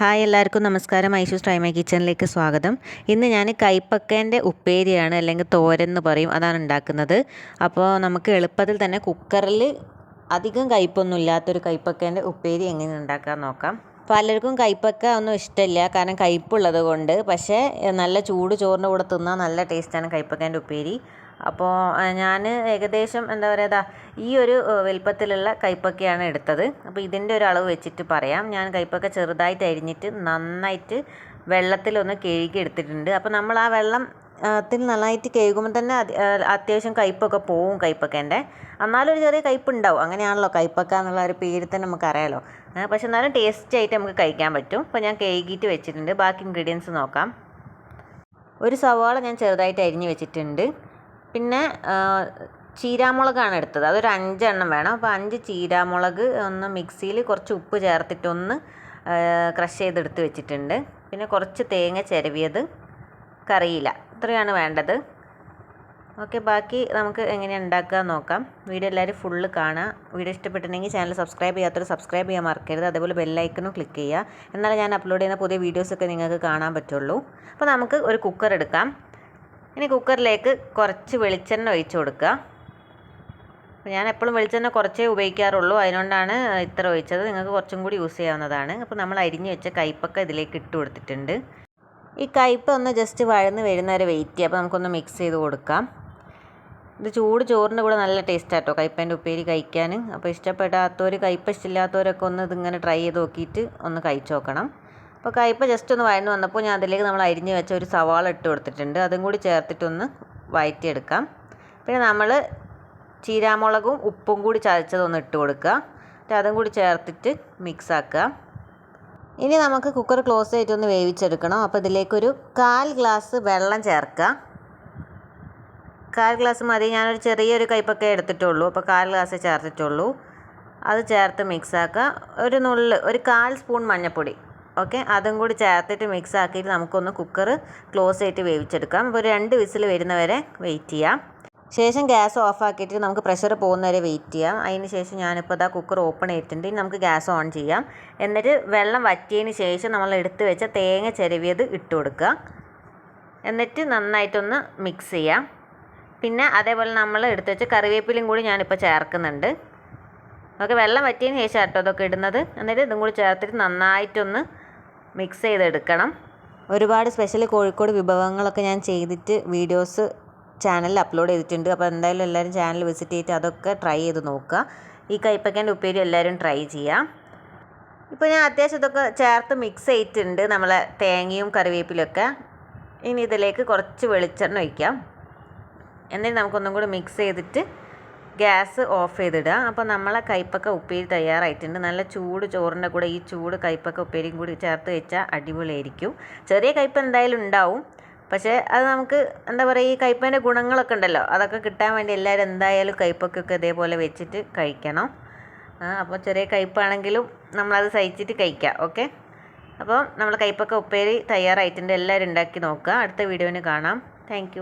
Hi എല്ലാവർക്കും നമസ്കാരം. ഐഷൂസ് ടൈമ കിച്ചണിലേക്ക് സ്വാഗതം. ഇന്ന് ഞാൻ കൈപ്പക്കേന്റെ ഉപ്പേരിയാണ് അല്ലെങ്കിൽ തോരൻ എന്ന് പറയും അതാണ് ഉണ്ടാക്കുന്നത്. അപ്പോൾ നമുക്ക് എളുപ്പത്തിൽ തന്നെ കുക്കറിൽ അധികം കയ്പൊന്നും ഇല്ലാത്തൊരു കൈപ്പക്കേന്റെ ഉപ്പേരി എങ്ങനെ ഉണ്ടാക്കാൻ നോക്കാം. പലർക്കും കൈപ്പക്ക ഒന്നും ഇഷ്ടമില്ല കാരണം കയ്പുള്ളത് കൊണ്ട്. പക്ഷേ നല്ല ചൂട് ചോറിന്റെ കൂടെ തിന്നാൽ നല്ല ടേസ്റ്റാണ് കയ്പ്പക്കേന്റെ ഉപ്പേരി. അപ്പോൾ ഞാൻ ഏകദേശം എന്താ പറയുക ഈ ഒരു വലിപ്പത്തിലുള്ള കൈപ്പക്കയാണ് എടുത്തത്. അപ്പോൾ ഇതിന്റെ ഒരു അളവ് വെച്ചിട്ട് പറയാം. ഞാൻ കൈപ്പക്ക ചെറുതായിട്ട് അരിഞ്ഞിട്ട് നന്നായിട്ട് വെള്ളത്തിലൊന്ന് കഴുകി എടുത്തിട്ടുണ്ട്. അപ്പോൾ നമ്മൾ ആ വെള്ളം ത്തിൽ നന്നായിട്ട് കഴുകുമ്പോൾ തന്നെ അത്യാവശ്യം കയ്പ്പൊക്കെ പോവും കയ്പ്പക്കേന്റെ എന്നാലും ഒരു ചെറിയ കയ്പ്പ് ഉണ്ടാവും അങ്ങനെയാണല്ലോ കയ്പ്പൊക്കെ എന്നുള്ള ഒരു പേര് തന്നെ നമുക്കറിയാലോ. പക്ഷെ എന്നാലും ടേസ്റ്റ് ആയിട്ട് നമുക്ക് കഴിക്കാൻ പറ്റും. അപ്പോൾ ഞാൻ കഴുകിയിട്ട് വെച്ചിട്ടുണ്ട്. ബാക്കി ഇൻഗ്രീഡിയൻസ് നോക്കാം. ഒരു സവാള ഞാൻ ചെറുതായിട്ട് അരിഞ്ഞ് വെച്ചിട്ടുണ്ട്. പിന്നെ ചീരാമുളകാണ് എടുത്തത്. അതൊരു അഞ്ചെണ്ണം വേണം. അപ്പോൾ അഞ്ച് ചീരാമുളക് ഒന്ന് മിക്സിയിൽ കുറച്ച് ഉപ്പ് ചേർത്തിട്ടൊന്ന് ക്രഷ് ചെയ്തെടുത്ത് വെച്ചിട്ടുണ്ട്. പിന്നെ കുറച്ച് തേങ്ങ ചിരവിയത് കറിയില. ഇത്രയാണ് വേണ്ടത്. ഓക്കെ ബാക്കി നമുക്ക് എങ്ങനെ ഉണ്ടാക്കുക നോക്കാം. വീഡിയോ എല്ലാവരും ഫുള്ള് കാണുക വീഡിയോ ഇഷ്ടപ്പെട്ടിട്ടുണ്ടെങ്കിൽ ചാനൽ സബ്സ്ക്രൈബ് ചെയ്യാത്തവർ സബ്സ്ക്രൈബ് ചെയ്യാൻ മറക്കരുത്. അതേപോലെ ബെല്ലൈക്കനും ക്ലിക്ക് ചെയ്യുക. എന്നാലേ ഞാൻ അപ്ലോഡ് ചെയ്യുന്ന പുതിയ വീഡിയോസൊക്കെ നിങ്ങൾക്ക് കാണാൻ പറ്റുള്ളൂ. അപ്പോൾ നമുക്ക് ഒരു കുക്കർ എടുക്കാം. ഇനി കുക്കറിലേക്ക് കുറച്ച് വെളിച്ചെണ്ണ ഒഴിച്ച് കൊടുക്കുക. ഞാൻ എപ്പോഴും വെളിച്ചെണ്ണ കുറച്ചേ ഉപയോഗിക്കാറുള്ളൂ. അതുകൊണ്ടാണ് ഇത്ര ഒഴിച്ചത്. നിങ്ങൾക്ക് കുറച്ചും കൂടി യൂസ് ചെയ്യാവുന്നതാണ്. അപ്പോൾ നമ്മൾ അരിഞ്ഞു വെച്ച കയ്പൊക്കെ ഇതിലേക്ക് ഇട്ട് കൊടുത്തിട്ടുണ്ട്. ഈ കയ്പ്പ് ഒന്ന് ജസ്റ്റ് വഴന്ന് വരുന്ന വരെ വെയിറ്റ് ചെയ്യുക. അപ്പോൾ നമുക്കൊന്ന് മിക്സ് ചെയ്ത് കൊടുക്കാം. ഇത് ചൂട് ചോറിന്റെ കൂടെ നല്ല ടേസ്റ്റ് ആട്ടോ കയ്പ്പേന്റെ ഉപ്പേരി കഴിക്കാൻ. അപ്പോൾ ഇഷ്ടപ്പെടാത്തവർ കയ്പ്പ് ഇഷ്ടമില്ലാത്തവരൊക്കെ ഒന്ന് ഇതിങ്ങനെ ട്രൈ ചെയ്ത് നോക്കിയിട്ട് ഒന്ന് കഴിച്ചു നോക്കണം. അപ്പോൾ കയ്പ്പ ജസ്റ്റ് ഒന്ന് വഴന്നു വന്നപ്പോൾ ഞാൻ അതിലേക്ക് നമ്മൾ അരിഞ്ഞ് വെച്ച ഒരു സവാള ഇട്ട് കൊടുത്തിട്ടുണ്ട്. അതും കൂടി ചേർത്തിട്ടൊന്ന് വഴറ്റിയെടുക്കാം പിന്നെ നമ്മൾ ചീരാമുളകും ഉപ്പും കൂടി ചതച്ചതൊന്ന് ഇട്ട് കൊടുക്കുക. എന്നിട്ട് അതും കൂടി ചേർത്തിട്ട് മിക്സ് ആക്കുക. ഇനി നമുക്ക് കുക്കർ ക്ലോസ് ചെയ്തിട്ടൊന്ന് വേവിച്ചെടുക്കണം. അപ്പോൾ ഇതിലേക്കൊരു കാൽ ഗ്ലാസ് വെള്ളം ചേർക്കുക. കാൽ ഗ്ലാസ് മതി. ഞാനൊരു ചെറിയൊരു കയ്പൊക്കെ എടുത്തിട്ടുള്ളൂ. അപ്പോൾ കാൽ ഗ്ലാസ് ചേർത്തിട്ടുള്ളൂ. അത് ചേർത്ത് മിക്സ് ആക്കുക. ഒരു നുള്ള് ഒരു കാൽ സ്പൂൺ മഞ്ഞൾപ്പൊടി ഓക്കെ? അതും കൂടി ചേർത്തിട്ട് മിക്സ് ആക്കിയിട്ട് നമുക്കൊന്ന് കുക്കർ ക്ലോസ് ആയിട്ട് വേവിച്ചെടുക്കാം. അപ്പോൾ ഒരു രണ്ട് വിസിൽ വരുന്നവരെ വെയിറ്റ് ചെയ്യാം. ശേഷം ഗ്യാസ് ഓഫ് ആക്കിയിട്ട് നമുക്ക് പ്രഷർ പോകുന്നവരെ വെയിറ്റ് ചെയ്യാം. അതിന് ശേഷം ഞാനിപ്പോൾ ഇതാ കുക്കർ ഓപ്പൺ ചെയ്തിട്ടുണ്ട്. നമുക്ക് ഗ്യാസ് ഓൺ ചെയ്യാം. എന്നിട്ട് വെള്ളം വറ്റിയതിന് ശേഷം നമ്മൾ എടുത്ത് വെച്ച തേങ്ങ ചിരവിയത് ഇട്ട് കൊടുക്കുക. എന്നിട്ട് നന്നായിട്ടൊന്ന് മിക്സ് ചെയ്യാം. പിന്നെ അതേപോലെ നമ്മൾ എടുത്ത് വെച്ച കറിവേപ്പിലും കൂടി ഞാനിപ്പോൾ ചേർക്കുന്നുണ്ട്. ഓക്കെ? വെള്ളം വറ്റിയതിന് ശേഷം കേട്ടോ അതൊക്കെ ഇടുന്നത്. എന്നിട്ട് ഇതും കൂടി ചേർത്തിട്ട് നന്നായിട്ടൊന്ന് മിക്സ് ചെയ്തെടുക്കണം. ഒരുപാട് സ്പെഷ്യൽ കോഴിക്കോട് വിഭവങ്ങളൊക്കെ ഞാൻ ചെയ്തിട്ട് വീഡിയോസ് ചാനലിൽ അപ്ലോഡ് ചെയ്തിട്ടുണ്ട്. അപ്പോൾ എന്തായാലും എല്ലാവരും ചാനൽ വിസിറ്റ് ചെയ്തിട്ട് അതൊക്കെ ട്രൈ ചെയ്ത് നോക്കുക. ഈ കൈപ്പക്കേന്റെ ഉപ്പേരി എല്ലാവരും ട്രൈ ചെയ്യാം ഇപ്പോൾ ഞാൻ അത്യാവശ്യം ഇതൊക്കെ ചേർത്ത് മിക്സ് ചെയ്തിട്ടുണ്ട് നമ്മളെ തേങ്ങയും കറിവേപ്പിലൊക്കെ ഇനി ഇതിലേക്ക് കുറച്ച് വെളിച്ചെണ്ണ ഒഴിക്കാം. എന്നിട്ട് നമുക്കൊന്നും കൂടി മിക്സ് ചെയ്തിട്ട് ഗ്യാസ് ഓഫ് ചെയ്തിടുക. അപ്പോൾ നമ്മളെ കൈപ്പക്ക ഉപ്പേരി തയ്യാറായിട്ടുണ്ട്. നല്ല ചൂട് ചോറിന്റെ കൂടെ ഈ ചൂട് കൈപ്പക്ക ഉപ്പേരിയും കൂടി ചേർത്ത് വെച്ചാൽ അടിപൊളിയായിരിക്കും. ചെറിയ കയ്പ്പ് എന്തായാലും ഉണ്ടാവും. പക്ഷേ അത് നമുക്ക് എന്താ പറയുക ഈ കയ്പേന്റെ ഗുണങ്ങളൊക്കെ ഉണ്ടല്ലോ. അതൊക്കെ കിട്ടാൻ വേണ്ടി എല്ലാവരും എന്തായാലും കയ്പക്കൊക്കെ ഇതേപോലെ വെച്ചിട്ട് കഴിക്കണം. അപ്പോൾ ചെറിയ കയ്പാണെങ്കിലും നമ്മളത് സഹിച്ചിട്ട് കഴിക്കാം. ഓക്കെ? അപ്പോൾ നമ്മൾ കയ്പ്പൊക്കെ ഉപ്പേരി തയ്യാറായിട്ടുണ്ട്. എല്ലാവരും ഉണ്ടാക്കി നോക്കുക. അടുത്ത വീഡിയോന് കാണാം. താങ്ക്